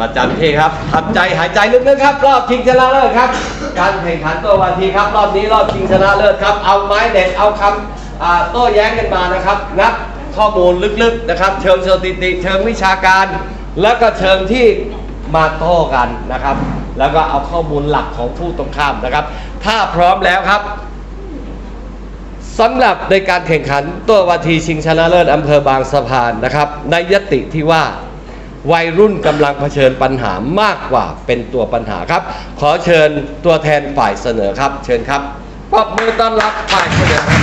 ประจำที่ครับทำใจหายใจลึกๆครับ รอบชิงชนะเลิศครับ การแข่งขันตัววันทีครับ รอบนี้รอบชิงชนะเลิศครับ เอาไม้เด็ดเอาคำอ่าโต้แย้งกันมานะครับงัดข้อมูลลึกๆนะครับ เชิงสถิติ เชิงวิชาการ แล้วก็เชิงที่มาโต้กันนะครับ แล้วก็เอาข้อมูลหลักของผู้ตรงข้ามนะครับ ถ้าพร้อมแล้วครับสำหรับในการแข่งขันตัววาทีชิงชนะเลิศอำเภอบางสะพานนะครับ ในยติที่ว่า วัยรุ่นกำลังเผชิญปัญหามากกว่าเป็นตัวปัญหาครับ ขอเชิญตัวแทนฝ่ายเสนอครับ เชิญครับปรบมือต้อนรับฝ่ายเสนอครับ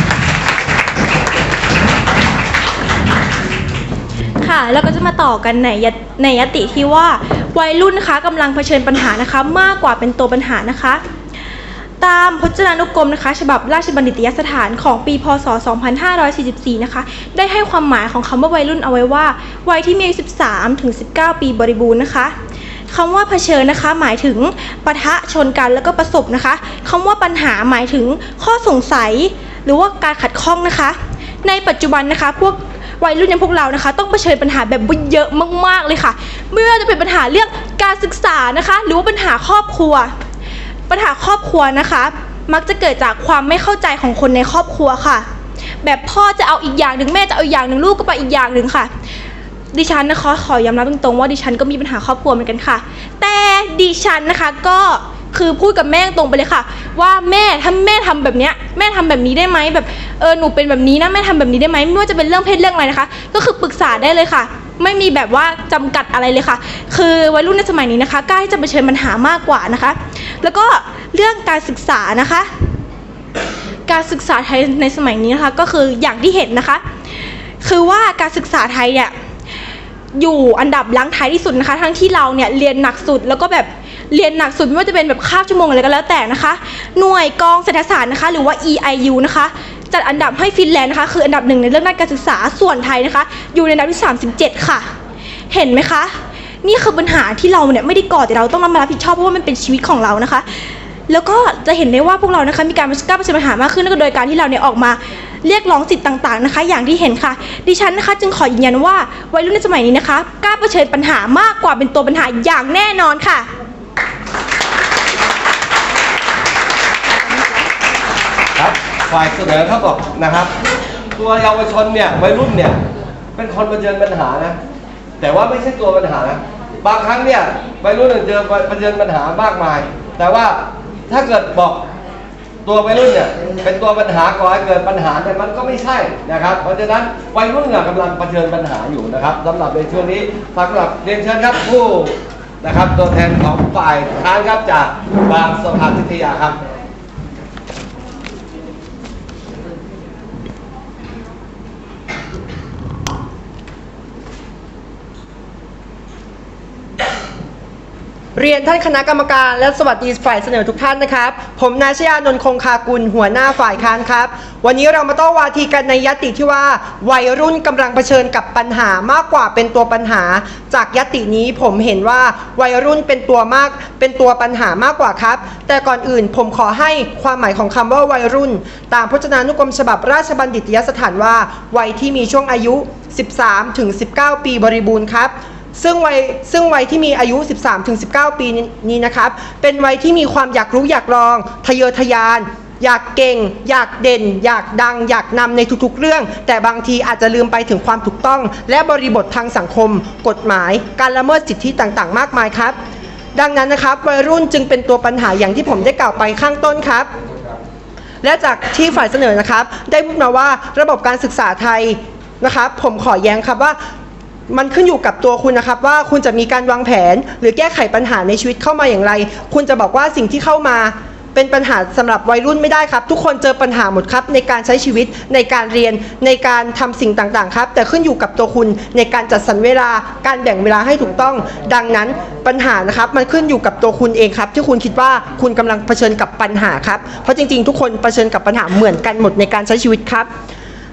ค่ะแล้วก็จะมาต่อกันในยในยติที่ว่า วัยรุ่นนะคะกำลังเผชิญปัญหานะคะ มากกว่าเป็นตัวปัญหานะคะ ตามพจนานุกรมนะคะ ฉบับราชบัณฑิตยสถานของปีพศ 2544 นะคะ ได้ให้ความหมายของคำว่าวัยรุ่นเอาไว้ว่า วัยที่มีอายุ 13 ถึง 19 ปีบริบูรณ์นะคะคำว่าเผชิญนะคะ หมายถึงปะทะชนกันแล้วก็ประสบนะคะคำว่าปัญหาหมายถึงข้อสงสัย หรือว่าการขัดข้องนะคะ ในปัจจุบันนะคะ พวกวัยรุ่นอย่างพวกเรานะคะ ต้องเผชิญปัญหาแบบเยอะมากๆเลยค่ะ ไม่ว่าจะเป็นปัญหาเรื่องการศึกษานะคะ หรือว่าปัญหาครอบครัว ปัญหาครอบครัวนะคะ มักจะเกิดจากความไม่เข้าใจของคนในครอบครัวค่ะ แบบพ่อจะเอาอีกอย่างหนึ่งแม่จะเอาอีกอย่างหนึ่งลูกก็ไปอีกอย่างหนึ่งค่ะ ดิฉันนะคะขอยอมรับตรงๆว่าดิฉันก็มีปัญหาครอบครัวเหมือนกันค่ะ แต่ดิฉันนะคะก็คือพูดกับแม่ตรงไปเลยค่ะ ว่าแม่ถ้าแม่ทำแบบเนี้ยแม่ทำแบบนี้ได้ไหมแบบเออหนูเป็นแบบนี้นะแม่ทำแบบนี้ได้ไหมไม่ว่าจะเป็นเรื่องเพศเรื่องอะไรนะคะ ก็คือปรึกษาได้เลยค่ะ ไม่มีแบบว่าจำกัดอะไรเลยค่ะ คือวัยรุ่นในสมัยนี้นะคะกล้าที่จะเผชิญปัญหามากกว่านะคะ แล้วก็เรื่องการศึกษานะคะ การศึกษาไทยในสมัยนี้นะคะก็คืออย่างที่เห็นนะคะ คือว่าการศึกษาไทยเนี่ยอยู่อันดับล้างท้ายที่สุดนะคะ ทั้งที่เราเนี่ยเรียนหนักสุดแล้วก็แบบเรียนหนักสุดไม่ว่าจะเป็นแบบคาบชั่วโมงอะไรก็แล้วแต่นะคะ หน่วยกองเศรษฐศาสตร์นะคะ หรือว่า EIU นะคะ จัดอันดับให้ฟินแลนด์นะคะคืออันดับหนึ่งในเรื่องด้านการศึกษาส่วนไทยนะคะ อยู่ในอันดับที่ 37 ค่ะ เห็นไหมคะ นี่คือปัญหาที่เราเนี่ยไม่ได้ก่อแต่เราต้องมารับผิดชอบเพราะว่ามันเป็นชีวิตของเรานะคะ แล้วก็จะเห็นได้ว่าพวกเรานะคะมีการกล้าเผชิญปัญหามากขึ้นนั่นก็โดยการที่เราเนี่ยออกมาเรียกร้องสิทธิ์ต่างๆนะคะ อย่างที่เห็นค่ะ ดิฉันนะคะ จึงขอยืนยันว่าวัยรุ่นในสมัยนี้นะคะกล้าเผชิญปัญหามากกว่าเป็นตัวปัญหาอย่างแน่นอนค่ะครับฝ่ายเสนอเขาบอกนะครับ ตัวเยาวชนเนี่ยวัยรุ่นเนี่ยเป็นคนเผชิญปัญหานะ แต่ว่าไม่ใช่ตัวปัญหานะ บางครั้งเนี่ยวัยรุ่นเนี่ยเจอเผชิญปัญหามากมาย แต่ว่าถ้าเกิดบอกตัววัยรุ่นเนี่ยเป็นตัวปัญหาก่อให้เกิดปัญหาเนี่ยมันก็ไม่ใช่นะครับ เพราะฉะนั้นวัยรุ่นเนี่ยกำลังเผชิญปัญหาอยู่นะครับสำหรับในช่วงนี้ฝากสำหรับเรียนเชิญครับผู้นะครับตัวแทนของฝ่ายค้านครับจากบางสภาวิทยาครับ เรียนท่านคณะกรรมการและสวัสดีฝ่ายเสนอทุกท่านนะครับ ผมนายชยานนท์คงคากุลหัวหน้าฝ่ายค้านครับ วันนี้เรามาต้อวาทีกันในยติที่ว่า วัยรุ่นกำลังเผชิญกับปัญหามากกว่าเป็นตัวปัญหา จากยตินี้ผมเห็นว่าวัยรุ่นเป็นตัวมากเป็นตัวปัญหามากกว่าครับ แต่ก่อนอื่นผมขอให้ความหมายของคำว่าวัยรุ่น ตามพจนานุกรมฉบับราชบัณฑิตยสถานว่า วัยที่มีช่วงอายุ 13ถึง19 ปีบริบูรณ์ครับ ซึ่งวัยซึ่งวัยที่มีอายุ 13-19 ปีนี้นะครับ เป็นวัยที่มีความอยากรู้อยากลอง ทะเยอทะยาน อยากเก่ง อยากเด่น อยากดัง อยากนำในทุกๆเรื่อง แต่บางทีอาจจะลืมไปถึงความถูกต้อง และบริบททางสังคม กฎหมาย การละเมิดสิทธิต่างๆ มากมายครับ ดังนั้นนะครับวัยรุ่นจึงเป็นตัวปัญหาอย่างที่ผมได้กล่าวไปข้างต้นครับและจากที่ฝ่ายเสนอนะครับ ได้พูดมาว่าระบบการศึกษาไทยนะครับ ผมขอแย้งครับว่า มันขึ้นอยู่กับตัวคุณนะครับ ว่าคุณจะมีการวางแผน หรือแก้ไขปัญหาในชีวิตเข้ามาอย่างไร คุณจะบอกว่าสิ่งที่เข้ามาเป็นปัญหาสำหรับวัยรุ่นไม่ได้ครับ ทุกคนเจอปัญหาหมดครับ ในการใช้ชีวิตในการเรียนในการทำสิ่งต่างๆครับ แต่ขึ้นอยู่กับตัวคุณในการจัดสรรเวลาการแบ่งเวลาให้ถูกต้อง ดังนั้นปัญหานะครับ มันขึ้นอยู่กับตัวคุณเองครับ ที่คุณคิดว่าคุณกำลังเผชิญกับปัญหาครับเพราะจริงๆ ทุกคนเผชิญกับปัญหาเหมือนกันหมดในการใช้ชีวิตครับ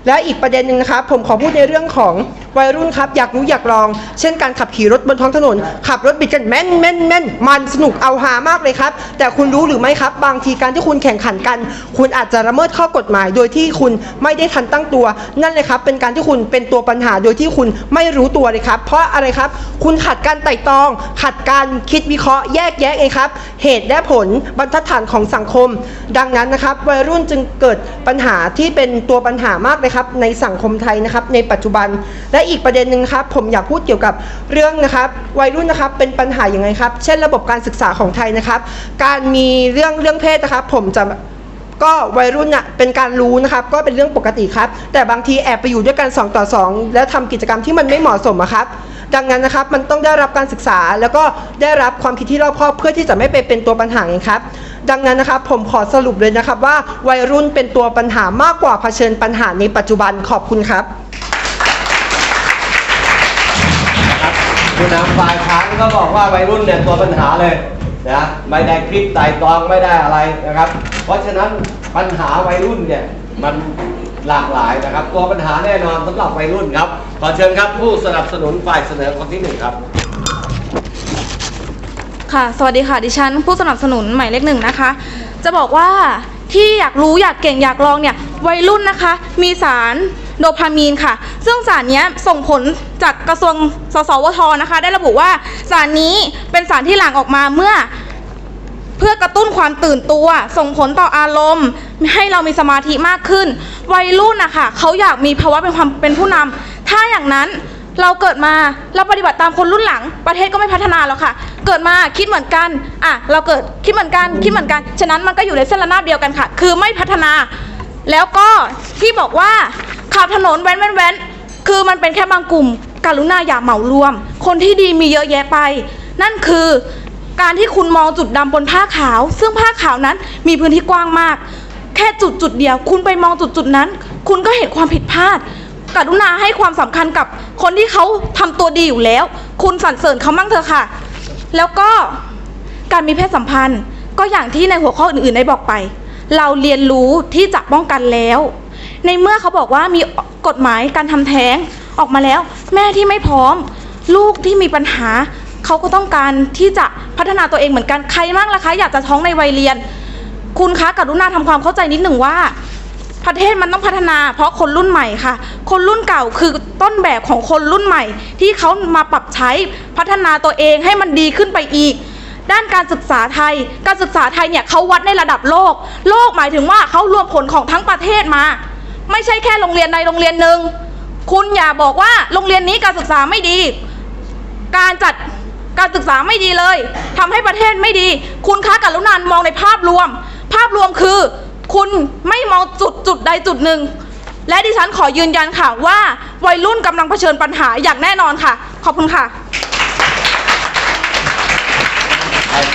และอีกประเด็นหนึ่งนะครับผมขอพูดในเรื่องของ วัยรุ่นครับอยากรู้อยากลอง เช่นการขับขี่รถบนท้องถนน ขับรถบิดกันแม่นแม่นแม่นมันสนุกเอาหามากเลยครับ แต่คุณรู้หรือไม่ครับ บางทีการที่คุณแข่งขันกัน คุณอาจจะละเมิดข้อกฎหมาย โดยที่คุณไม่ได้ทันตั้งตัว นั่นเลยครับ เป็นการที่คุณเป็นตัวปัญหาโดยที่คุณไม่รู้ตัวเลยครับ เพราะอะไรครับ คุณขัดการไต่ตอง ขัดการคิดวิเคราะห์แยกแยะเองครับ เหตุและผลบรรทัดฐานของสังคม ดังนั้นนะครับ วัยรุ่นจึงเกิดปัญหาที่เป็นตัวปัญหามากเลยครับ ในสังคมไทยนะครับ ในปัจจุบันและและอีกประเด็นหนึ่งครับผมอยากพูดเกี่ยวกับเรื่องนะครับ วัยรุ่นนะครับเป็นปัญหาอย่างไงครับ เช่นระบบการศึกษาของไทยนะครับ การมีเรื่องเรื่องเพศนะครับ ผมจะก็วัยรุ่นน่ะเป็นการรู้นะครับก็เป็นเรื่องปกติครับ แต่บางทีแอบไปอยู่ด้วยกัน 2 ต่อ 2 แล้วทำกิจกรรมที่มันไม่เหมาะสมอะครับ ดังนั้นนะครับมันต้องได้รับการศึกษาแล้วก็ได้รับความคิดที่รอบคอบเพื่อที่จะไม่ไปเป็นตัวปัญหาไงครับ ดังนั้นนะครับผมขอสรุปเลยนะครับว่าวัยรุ่นเป็นตัวปัญหามากกว่าเผชิญปัญหาในปัจจุบันขอบคุณครับ ผู้นำฝ่ายค้านก็บอกว่าวัยรุ่นเนี่ยตัวปัญหาเลยนะไม่ได้คิดไต่ตองไม่ได้อะไรนะครับ เพราะฉะนั้นปัญหาวัยรุ่นเนี่ยมันหลากหลายนะครับ ตัวปัญหาแน่นอนสำหรับวัยรุ่นครับขอเชิญครับผู้สนับสนุนฝ่ายเสนอคนที่หนึ่งครับ ค่ะ สวัสดีค่ะดิฉัน ผู้สนับสนุนหมายเลขหนึ่งนะคะ จะบอกว่าที่อยากรู้อยากเก่งอยากลองเนี่ยวัยรุ่นนะคะ มีสาร โดพามีนค่ะ ซึ่งสารนี้ส่งผลจากกระทรวงสสวทนะคะ ได้ระบุว่าสารนี้เป็นสารที่หลั่งออกมาเมื่อ เพื่อกระตุ้นความตื่นตัว ส่งผลต่ออารมณ์ ให้เรามีสมาธิมากขึ้น วัยรุ่นนะคะเขาอยากมีภาวะเป็นความเป็นผู้นำถ้าอย่างนั้นเราเกิดมาเราปฏิบัติตามคนรุ่นหลัง ประเทศก็ไม่พัฒนาหรอกค่ะ เกิดมาคิดเหมือนกันอะเราเกิดคิดเหมือนกันคิดเหมือนกัน ฉะนั้นมันก็อยู่ในเส้นระนาบเดียวกันค่ะ คือไม่พัฒนา แล้วก็ที่บอกว่า ขับถนนแว้นแว้นแว้นคือมันเป็นแค่บางกลุ่ม การุณาอย่าเหมารวม คนที่ดีมีเยอะแยะไป นั่นคือการที่คุณมองจุดดำบนผ้าขาว ซึ่งผ้าขาวนั้นมีพื้นที่กว้างมาก แค่จุดจุดเดียว คุณไปมองจุดจุดนั้น คุณก็เห็นความผิดพลาดกรุณาให้ความสำคัญกับคนที่เขาทำตัวดีอยู่แล้ว คุณสรรเสริญเขามั่งเถอะค่ะ แล้วก็การมีเพศสัมพันธ์ ก็อย่างที่ในหัวข้ออื่นๆได้บอกไป เราเรียนรู้ที่จะป้องกันแล้ว ในเมื่อเขาบอกว่ามีกฎหมายการทำแท้งออกมาแล้ว แม่ที่ไม่พร้อม ลูกที่มีปัญหา เขาก็ต้องการที่จะพัฒนาตัวเองเหมือนกันใครมั่งล่ะคะอยากจะท้องในวัยเรียน คุณคะกรุณาทำความเข้าใจนิดหนึ่งว่า ประเทศมันต้องพัฒนา เพราะคนรุ่นใหม่ค่ะ คนรุ่นเก่าคือต้นแบบของคนรุ่นใหม่ ที่เขามาปรับใช้พัฒนาตัวเองให้มันดีขึ้นไปอีกด้านการศึกษาไทย การศึกษาไทยเนี่ยเขาวัดในระดับโลก โลกหมายถึงว่าเขารวมผลของทั้งประเทศมา ไม่ใช่แค่โรงเรียนใดโรงเรียนหนึ่งคุณอย่าบอกว่าโรงเรียนนี้การศึกษาไม่ดี การจัดการศึกษาไม่ดีเลยทำให้ประเทศไม่ดี คุณคะกรุณามองในภาพรวม ภาพรวมคือ คุณไม่มองจุดจุดใดจุดหนึ่ง และดิฉันขอยืนยันค่ะว่าวัยรุ่นกำลังเผชิญปัญหาอย่างแน่นอนค่ะ ขอบคุณค่ะ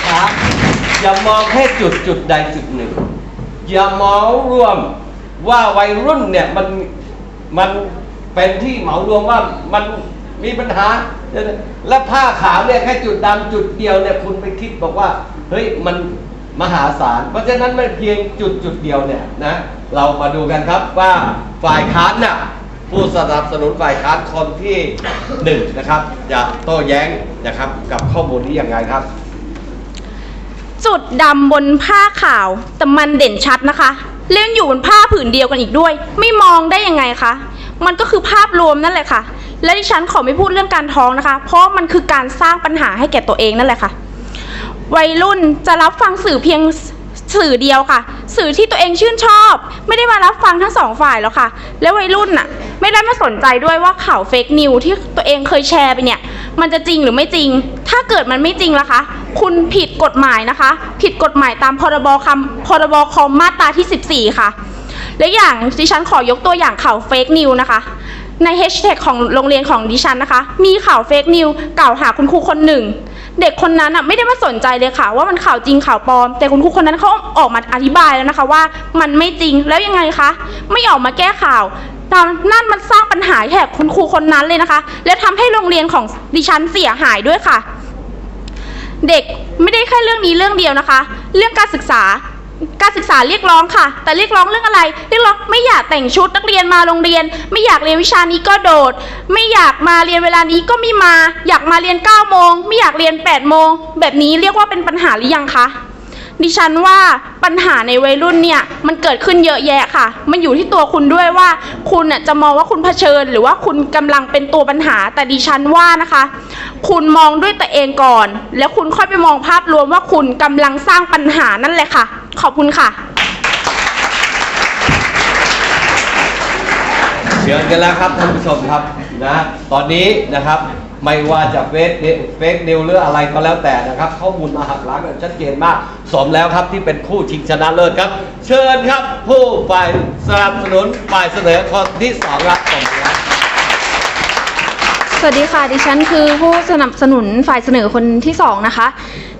ครับอย่ามองแค่จุดจุดใดจุดหนึ่ง อย่ามองรวม ว่าวัยรุ่นเนี่ยมันมันเป็นที่เหมารวมว่ามันมีปัญหา และผ้าขาวเนี่ยแค่จุดดำจุดเดียวเนี่ยคุณไปคิดบอกว่าเฮ้ยมันมหาศาล เพราะฉะนั้นมันเพียงจุดจุดเดียวเนี่ยนะเรามาดูกันครับว่าฝ่ายค้านน่ะผู้สนับสนุนฝ่ายค้านคนที่หนึ่งนะครับจะโต้แย้งนะครับกับข้อมูลนี้อย่างไรครับ จุดดำบนผ้าขาวแต่มันเด่นชัดนะคะ เล่นอยู่บนผ้าผืนเดียวกันอีกด้วย ไม่มองได้ยังไงคะ มันก็คือภาพรวมนั่นแหละค่ะ และดิฉันขอไม่พูดเรื่องการท้องนะคะ เพราะมันคือการสร้างปัญหาให้แก่ตัวเองนั่นแหละค่ะ วัยรุ่นจะรับฟังสื่อเพียงสื่อเดียวค่ะ สื่อที่ตัวเองชื่นชอบ ไม่ได้มารับฟังทั้งสองฝ่ายแล้วค่ะ และวัยรุ่นน่ะ ไม่ได้มาสนใจด้วยว่าข่าวเฟกนิวที่ตัวเองเคยแชร์ไปเนี่ย มันจะจริงหรือไม่จริง ถ้าเกิดมันไม่จริงล่ะคะ คุณผิดกฎหมายนะคะ ผิดกฎหมายตามพรบคำพรบคอมมาตราที่ 14 ค่ะ และอย่างดิฉันขอยกตัวอย่างข่าวเฟกนิวนะคะ ในแฮชแท็กของโรงเรียนของดิฉันนะคะ มีข่าวเฟกนิวกล่าวหาคุณครูคนหนึ่ง เด็กคนนั้นอะไม่ได้มาสนใจเลยค่ะ ว่ามันข่าวจริงข่าวปลอม แต่คุณครูคนนั้นเขาออกมาอธิบายแล้วนะคะว่ามันไม่จริงแล้วยังไงคะ ไม่ออกมาแก้ข่าว ตามนั่นมันสร้างปัญหาแก่คุณครูคนนั้นเลยนะคะ และทำให้โรงเรียนของดิฉันเสียหายด้วยค่ะ เด็กไม่ได้แค่เรื่องนี้เรื่องเดียวนะคะ เรื่องการศึกษาการศึกษาเรียกร้องค่ะ แต่เรียกร้องเรื่องอะไร เรียกร้องไม่อยากแต่งชุดนักเรียนมาโรงเรียน ไม่อยากเรียนวิชานี้ก็โดด ไม่อยากมาเรียนเวลานี้ก็ไม่มา อยากมาเรียน9โมงไม่อยากเรียน8โมงแบบนี้เรียกว่าเป็นปัญหาหรือยังคะ ดิฉันว่าปัญหาในวัยรุ่นเนี่ยมันเกิดขึ้นเยอะแยะค่ะ มันอยู่ที่ตัวคุณด้วยว่า คุณน่ะจะมองว่าคุณเผชิญ หรือว่าคุณกำลังเป็นตัวปัญหา แต่ดิฉันว่านะคะ คุณมองด้วยตัวเองก่อน แล้วคุณค่อยไปมองภาพรวมว่าคุณกำลังสร้างปัญหานั่นแหละค่ะ ขอบคุณค่ะเชิญกันแล้วครับท่านผู้ชมครับนะตอนนี้นะครับ ไม่ว่าจะเฟซเฟซนิวหรืออะไรก็แล้วแต่นะครับ ข้อมูลมาหักล้างกันชัดเจนมาก สมแล้วครับที่เป็นคู่ชิงชนะเลิศครับ เชิญครับผู้ฝ่ายสนับสนุนฝ่ายเสนอคนที่สองรับผมครับ สวัสดีค่ะ ดิฉันคือผู้สนับสนุนฝ่ายเสนอคนที่สองนะคะ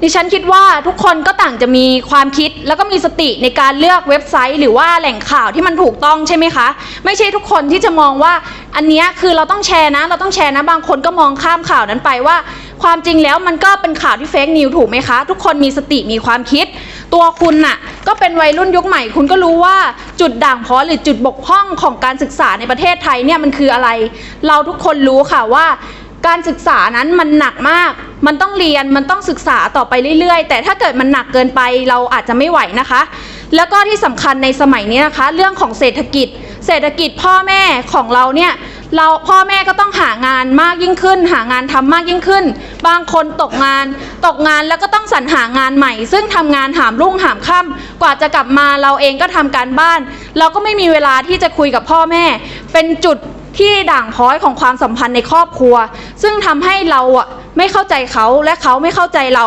ดิฉันคิดว่าทุกคนก็ต่างจะมีความคิดแล้วก็มีสติในการเลือกเว็บไซต์ หรือว่าแหล่งข่าวที่มันถูกต้องใช่ไหมคะ ไม่ใช่ทุกคนที่จะมองว่าอันนี้คือเราต้องแชร์นะ เราต้องแชร์นะ บางคนก็มองข้ามข่าวนั้นไปว่า ความจริงแล้วมันก็เป็นข่าวที่เฟกนิวถูกไหมคะ ทุกคนมีสติมีความคิด ตัวคุณน่ะก็เป็นวัยรุ่นยุคใหม่ คุณก็รู้ว่าจุดด่างพร้อยหรือจุดบกพร่องของการศึกษาในประเทศไทยเนี่ยมันคืออะไร เราทุกคนรู้ค่ะว่า การศึกษานั้นมันหนักมาก มันต้องเรียนมันต้องศึกษาต่อไปเรื่อยๆ แต่ถ้าเกิดมันหนักเกินไปเราอาจจะไม่ไหวนะคะ แล้วก็ที่สำคัญในสมัยนี้นะคะ เรื่องของเศรษฐกิจ เศรษฐกิจพ่อแม่ของเราเนี่ย เราพ่อแม่ก็ต้องหางานมากยิ่งขึ้น หางานทำมากยิ่งขึ้น บางคนตกงาน ตกงานแล้วก็ต้องสรรหางานใหม่ ซึ่งทำงานหามรุ่งหามค่ำกว่าจะกลับมาเราเองก็ทำการบ้าน เราก็ไม่มีเวลาที่จะคุยกับพ่อแม่ เป็นจุดที่ด่างพร้อยของความสัมพันธ์ในครอบครัว ซึ่งทำให้เราอะไม่เข้าใจเขาและเขาไม่เข้าใจเรา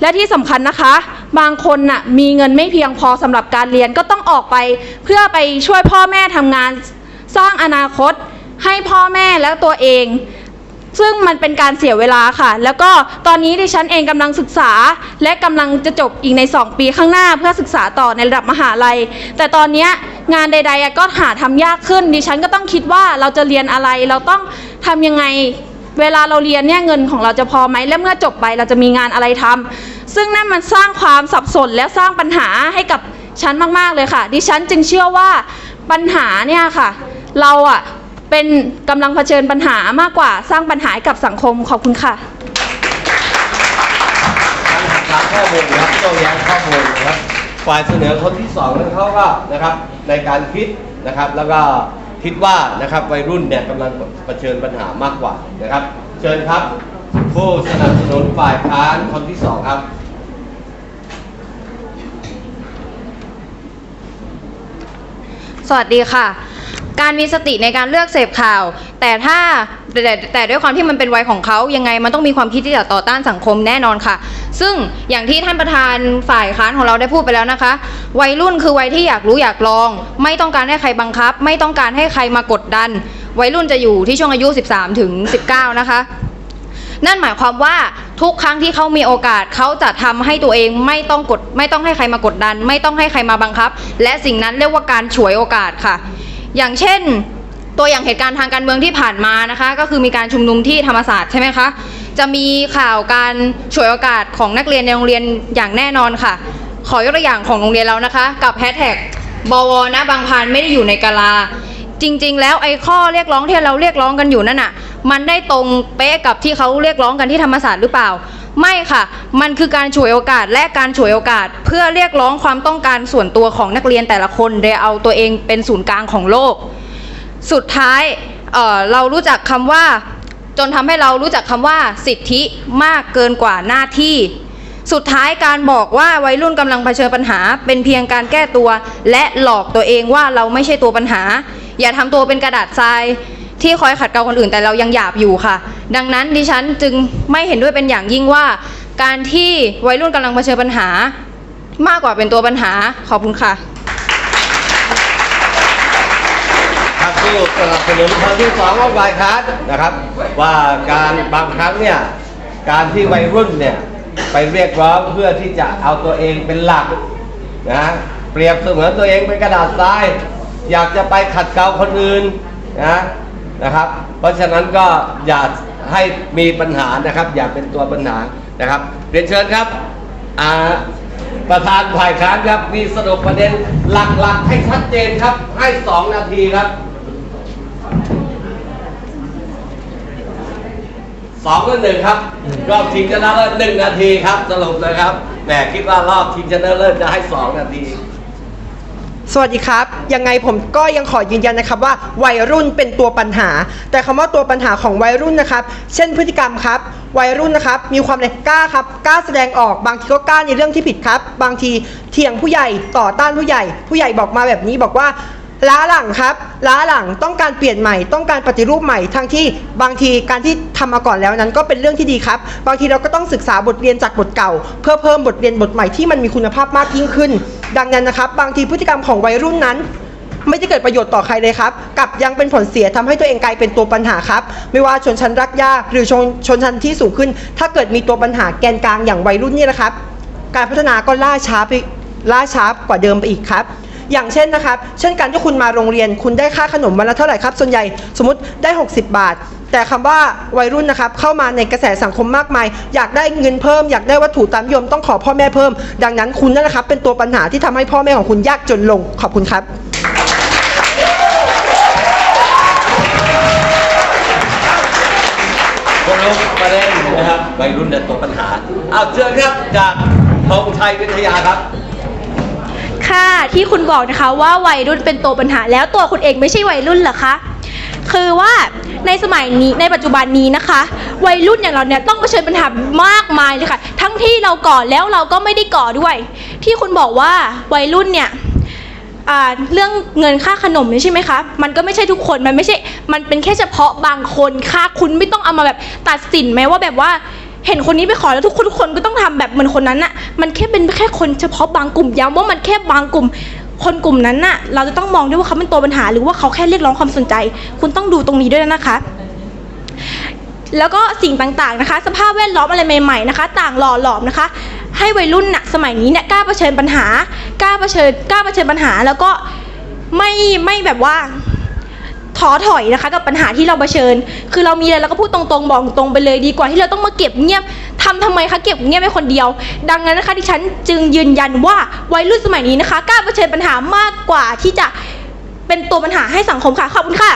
และที่สำคัญนะคะ บางคนน่ะมีเงินไม่เพียงพอสำหรับการเรียนก็ต้องออกไป เพื่อไปช่วยพ่อแม่ทำงาน สร้างอนาคต ให้พ่อแม่และตัวเอง ซึ่งมันเป็นการเสียเวลาค่ะ แล้วก็ตอนนี้ดิฉันเองกำลังศึกษา และกำลังจะจบอีกใน 2 ปีข้างหน้า เพื่อศึกษาต่อในระดับมหาลัย แต่ตอนนี้งานใด ๆ ก็หาทำยากขึ้น ดิฉันก็ต้องคิดว่าเราจะเรียนอะไร เราต้องทำยังไงเวลาเราเรียนเนี่ยเงินของเราจะพอไหมและเมื่อจบไปเราจะมีงานอะไรทำซึ่งนั่นมันสร้างความสับสนและสร้างปัญหาให้กับฉันมาก ๆ เลยค่ะ ดิฉันจึงเชื่อว่าปัญหาเนี่ยค่ะ เราอะ เป็นกำลังเผชิญปัญหามากกว่าสร้างปัญหาให้กับสังคมขอบคุณค่ะการหักล้างข้อมูลนะครับโต้แย้งข้อมูลนะครับฝ่ายเสนอคนที่สองนั้นเขาก็นะครับในการคิดนะครับ แล้วก็คิดว่านะครับวัยรุ่นเนี่ยกำลังเผชิญปัญหามากกว่านะครับ เชิญครับ ผู้สนับสนุนฝ่ายค้านคนที่สองครับ สวัสดีค่ะ การมีสติในการเลือกเสพข่าว แต่ถ้าแต่แต่ด้วยความที่มันเป็นวัยของเขายังไงมันต้องมีความคิดที่จะต่อต้านสังคมแน่นอนค่ะ ซึ่งอย่างที่ท่านประธานฝ่ายค้านของเราได้พูดไปแล้วนะคะ วัยรุ่นคือวัยที่อยากรู้อยากลอง ไม่ต้องการให้ใครบังคับ ไม่ต้องการให้ใครมากดดัน วัยรุ่นจะอยู่ที่ช่วงอายุ 13ถึง19 นะคะ นั่นหมายความว่าทุกครั้งที่เขามีโอกาสเขาจะทำให้ตัวเองไม่ต้องกดไม่ต้องให้ใครมากดดัน ไม่ต้องให้ใครมาบังคับ และสิ่งนั้นเรียกว่าการฉวยโอกาสค่ะ อย่างเช่นตัวอย่างเหตุการณ์ทางการเมืองที่ผ่านมานะคะ ก็คือมีการชุมนุมที่ธรรมศาสตร์ใช่ไหมคะจะมีข่าวการฉวยโอกาสของนักเรียนในโรงเรียนอย่างแน่นอนค่ะ ขอยกตัวอย่างของโรงเรียนเรานะคะ กับแฮชแท็กบวนะบางพานไม่ได้อยู่ในกาลา จริง ๆ แล้วไอ้ข้อเรียกร้องที่เราเรียกร้องกันอยู่นั่นน่ะ มันได้ตรงเป๊ะกับที่เขาเรียกร้องกันที่ธรรมศาสตร์หรือเปล่า ไม่ค่ะ มันคือการฉวยโอกาสและการฉวยโอกาส เพื่อเรียกร้องความต้องการส่วนตัวของนักเรียนแต่ละคนโดยเอาตัวเองเป็นศูนย์กลางของโลก สุดท้ายเเรารู้จักคำว่า จนทำให้เรารู้จักคำว่า สิทธิมากเกินกว่าหน้าที่ สุดท้ายการบอกว่าวัยรุ่นกำลังเผชิญปัญหา เป็นเพียงการแก้ตัว และหลอกตัวเองว่าเราไม่ใช่ตัวปัญหา อย่าทำตัวเป็นกระดาษทราย ที่คอยขัดเกลาคนอื่นแต่เรายังหยาบอยู่ค่ะ ดังนั้นดิฉันจึงไม่เห็นด้วยเป็นอย่างยิ่งว่า การที่วัยรุ่นกำลังเผชิญปัญหา มากกว่าเป็นตัวปัญหาขอบคุณค่ะครับผู้สนับสนุนคนที่สองของฝ่ายค้านนะครับ ว่าการบางครั้งเนี่ยการที่วัยรุ่นเนี่ยไปเรียกร้องเพื่อที่จะเอาตัวเองเป็นหลักนะเปรียบเสมือนตัวเองเป็นกระดาษทราย อยากจะไปขัดเกลาคนอื่นนะ นะครับ เพราะฉะนั้นก็อย่าให้มีปัญหานะครับ อย่าเป็นตัวปัญหานะครับเรียนเชิญครับประธานฝ่ายค้านครับมีสรุปประเด็นหลักๆ ให้ชัดเจนครับให้สองนาทีครับสองก็หนึ่งครับ รอบชิงชนะเลิศหนึ่งนาทีครับสรุปเลยครับแหมคิดว่ารอบชิงชนะเลิศจะให้สองนาที สวัสดีครับ ยังไงผมก็ยังขอยืนยันนะครับว่าวัยรุ่นเป็นตัวปัญหา แต่คำว่าตัวปัญหาของวัยรุ่นนะครับ เช่นพฤติกรรมครับ วัยรุ่นนะครับ มีความแรงกล้าครับกล้าแสดงออกบางทีก็กล้าในเรื่องที่ผิดครับ บางทีเถียงผู้ใหญ่ต่อต้านผู้ใหญ่ ผู้ใหญ่บอกมาแบบนี้บอกว่า ล้าหลังครับ ล้าหลังต้องการเปลี่ยนใหม่ ต้องการปฏิรูปใหม่ ทั้งที่บางทีการที่ทำมาก่อนแล้วนั้น ก็เป็นเรื่องที่ดีครับ บางทีเราก็ต้องศึกษาบทเรียนจากบทเก่า เพื่อเพิ่มบทเรียนบทใหม่ที่มันมีคุณภาพมากยิ่งขึ้น ดังนั้นนะครับ บางทีพฤติกรรมของวัยรุ่นนั้นไม่ได้เกิดประโยชน์ต่อใครเลยครับ กับยังเป็นผลเสียทำให้ตัวเองกลายเป็นตัวปัญหาครับ ไม่ว่าชนชั้นรักยากหรือชนชนชั้นที่สูงขึ้น ถ้าเกิดมีตัวปัญหาแกนกลางอย่างวัยรุ่นนี่นะครับ การพัฒนาก็ล่าช้าไปล่าช้ากว่าเดิมไปอีกครับ อย่างเช่นนะครับ เช่นการที่คุณมาโรงเรียน คุณได้ค่าขนมวันละเท่าไหร่ครับ ส่วนใหญ่สมมติได้ 60 บาท แต่คำว่าวัยรุ่นนะครับ เข้ามาในกระแสสังคมมากมาย อยากได้เงินเพิ่ม อยากได้วัตถุตามยมต้องขอพ่อแม่เพิ่ม ดังนั้นคุณนั่นแหละครับ เป็นตัวปัญหาที่ทำให้พ่อแม่ของคุณยากจนลง ขอบคุณครับสรุปประเด็นนะครับวัยรุ่นเนี่ยตัวปัญหา เอาเชิญครับจากธงชัยวิทยาครับ ค่ะที่คุณบอกนะคะว่าวัยรุ่นเป็นตัวปัญหา แล้วตัวคุณเองไม่ใช่วัยรุ่นเหรอคะคือว่าในสมัยนี้ในปัจจุบันนี้นะคะ วัยรุ่นอย่างเราเนี่ยต้องเผชิญปัญหามากมายเลยค่ะ ทั้งที่เราก่อแล้วเราก็ไม่ได้ก่อด้วย ที่คุณบอกว่าวัยรุ่นเนี่ยเรื่องเงินค่าขนมนี่ใช่ไหมคะมันก็ไม่ใช่ทุกคนมันไม่ใช่มันเป็นแค่เฉพาะบางคนค่ะคุณไม่ต้องเอามาแบบตัดสินไหมว่าแบบว่า เห็นคนนี้ไปขอแล้วทุกคนทุกคนก็ต้องทำแบบเหมือนคนนั้นน่ะ มันแค่เป็นแค่คนเฉพาะบางกลุ่มย้ำว่ามันแค่บางกลุ่ม คนกลุ่มนั้นน่ะ เราจะต้องมองด้วยว่าเขาเป็นตัวปัญหา หรือว่าเขาแค่เรียกร้องความสนใจ คุณต้องดูตรงนี้ด้วยนะคะ แล้วก็สิ่งต่างๆนะคะ สภาพแวดล้อมอะไรใหม่ๆนะคะ ต่างหล่อหลอมนะคะ ให้วัยรุ่นน่ะสมัยนี้เนี่ยกล้าเผชิญปัญหากล้าเผชิญกล้าเผชิญปัญหา แล้วก็ไม่ไม่แบบว่า ท้อถอยนะคะ กับปัญหาที่เราเผชิญ คือเรามีอะไรเราก็พูดตรงๆบอกตรงไปเลยดีกว่าที่เราต้องมาเก็บเงียบทำทำไมคะเก็บเงียบไว้คนเดียว ดังนั้นนะคะดิฉันจึงยืนยันว่าวัยรุ่นสมัยนี้นะคะกล้าเผชิญปัญหามากกว่าที่จะเป็นตัวปัญหาให้สังคมค่ะขอบคุณค่ะ